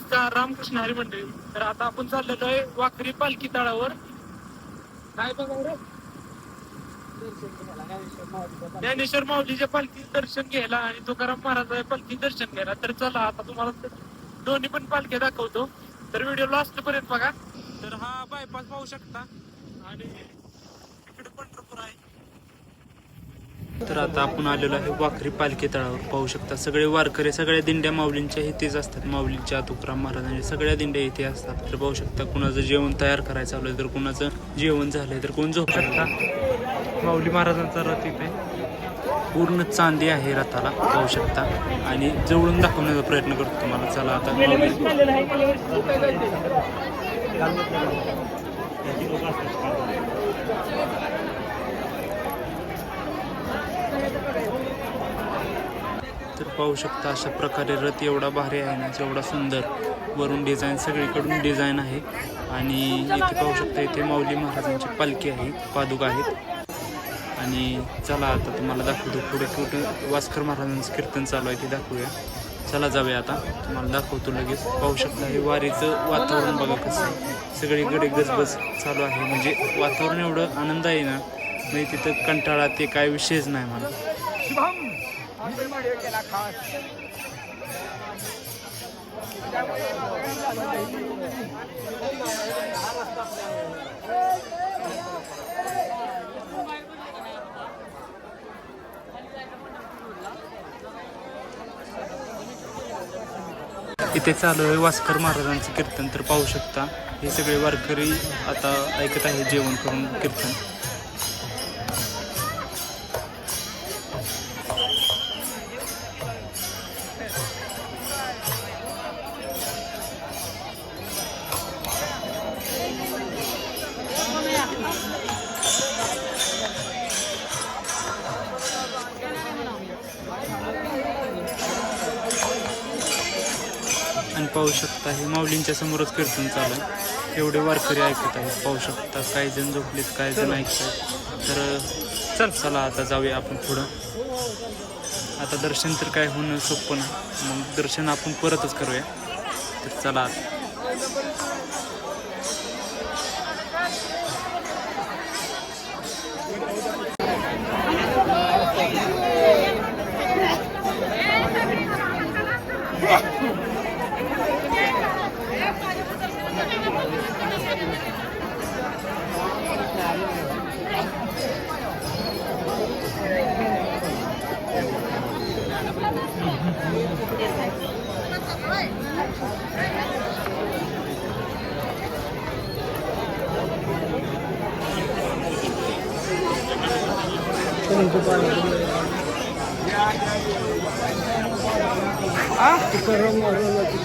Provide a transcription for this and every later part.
नमस्कार रामकृष्ण हरी मंडळी. तर आता आपण चाललेलो आहे वाखरी पालखी तळावर. काय बघा रे ज्ञानेश्वर माऊलीच्या पालखी दर्शन घ्यायला आणि तुकाराम महाराज पालखी दर्शन घ्यायला. तर चला आता तुम्हाला दोन्ही पण पालख्या दाखवतो. तर व्हिडिओ लास्ट पर्यंत बघा. तर हा बायपास पाहू शकता. आणि इकडे पंढरपूर आहे. तर आता आपण आलेलो आहे वाखरी पालखी तळावर. पाहू शकता सगळे वारकरी सगळ्या दिंड्या माऊलींच्या इथेच असतात. माऊलींच्या तुकाराम महाराजांच्या म्हणजे सगळ्या दिंड्या इथे असतात. तर पाहू शकता कुणाचं जेवण तयार करायचं आलं आहे तर कुणाचं जेवण झालंय तर कोण झोप शकता? माऊली महाराजांचा रथ इथे. पूर्ण चांदी आहे रथाला पाहू शकता. आणि जवळून दाखवण्याचा प्रयत्न करतो तुम्हाला. चला आता तर पाहू शकता अशा प्रकारे रथ एवढा भारी आहे ना जेवढा सुंदर. वरून डिझाईन सगळीकडून डिझाईन आहे. आणि इथे पाहू शकता इथे माऊली महाराजांची पालखी आहे पादुका आहेत. आणि चला आता तुम्हाला दाखवतो पुढे कुठं वास्कर महाराजांचं कीर्तन चालू आहे ते दाखवूया. चला जाऊया आता तुम्हाला दाखवतो लगेच. पाहू शकता हे वारीचं वातावरण बघा कसं आहे. सगळीकडे गजबज चालू आहे. म्हणजे वातावरण एवढं आनंद आहे ना म्हणजे तिथं कंटाळा ते काय विषयच नाही मला. इथे चालू आहे वास्कर महाराजांचं कीर्तन तर पाहू शकता. हे सगळे वारकरी आता ऐकत आहे जेवण करून कीर्तन. पाहू शकता हे माऊलींच्या समोरच कीर्तन चालू आहे. एवढे वारकरी ऐकत आहेत. पाहू शकता काही जण झोपलेत काही जण ऐकतात तर चल चला आता जाऊया आपण पुढं. आता दर्शन तर काय होणं सोपं नाही. मग दर्शन आपण परतच करूया. तर चला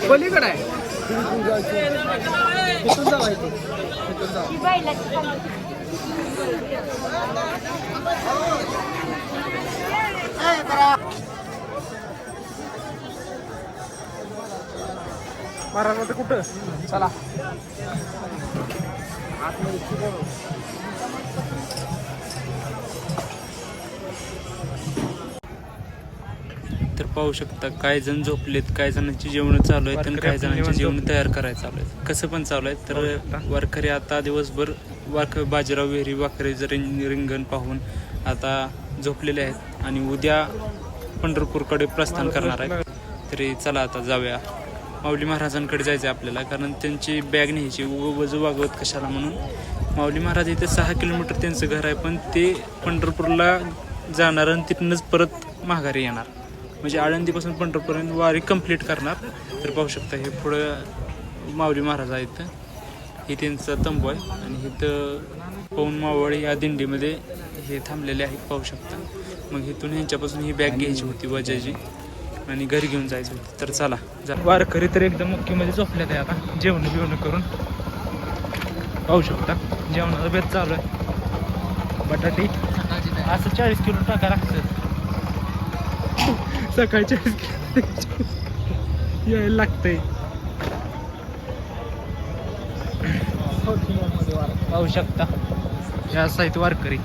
पलीकडे आहे. कुठून जावायचं महाराज कुठं? चला. तर पाहू शकता काही जण झोपलेत काही जणांची जेवण चालू आहेत आणि काही जणांची जेवण तयार करायला चालू आहेत. कसं पण चालू आहे तर वारकरी आता दिवसभर वारक बाजीराव विहिरी वारकरी रिंग रिंगण पाहून आता झोपलेले आहेत आणि उद्या पंढरपूरकडे प्रस्थान करणार आहेत. तरी चला आता जाऊया. माऊली महाराजांकडे जायचं आहे आपल्याला कारण त्यांची बॅग न्यायची उग वजू वागवत कशाला म्हणून. माऊली महाराज इथे सहा किलोमीटर त्यांचं घर आहे पण ते पंढरपूरला जाणार आणि तिथूनच परत माघारी येणार. म्हणजे आळंदीपासून पंढरपूरपर्यंत वारी कंप्लीट करणार. तर पाहू शकता हे पुढं माऊली महाराज आहेत. हे त्यांचा तंबू आहे. आणि इथं पवन मावळ या दिंडीमध्ये हे थांबलेले आहेत पाहू शकता. मग इथून ह्यांच्यापासून ही बॅग घ्यायची होती वजाची. आणि घरी घेऊन जायचं होतं. तर चला जा. वारकरी तर एकदम मुख्यमध्ये झोपल्यात आहे आता. जेवण बिवणं करून. पाहू शकता. जेवणाचा बेत चालू आहे. बटाटी. असं चाळीस किलो टाका लागतं. सकाळी चाळीस किलो यायला लागतंय. पाहू शकता. या साहित्य वारकरी.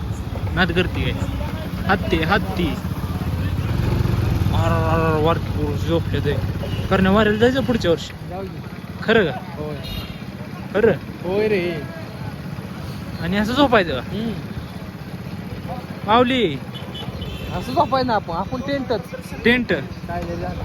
नाद करते आहे हत्ती हत्ती. वारकी झोपले ते कारण वाऱ्याला जायचं पुढच्या वर्षी. खरं का? होय. खरं? होय रे. आणि असं झोपायचं का? माऊली. असं झोपाय ना आपण. आपण टेंटच टेंट काय झालं.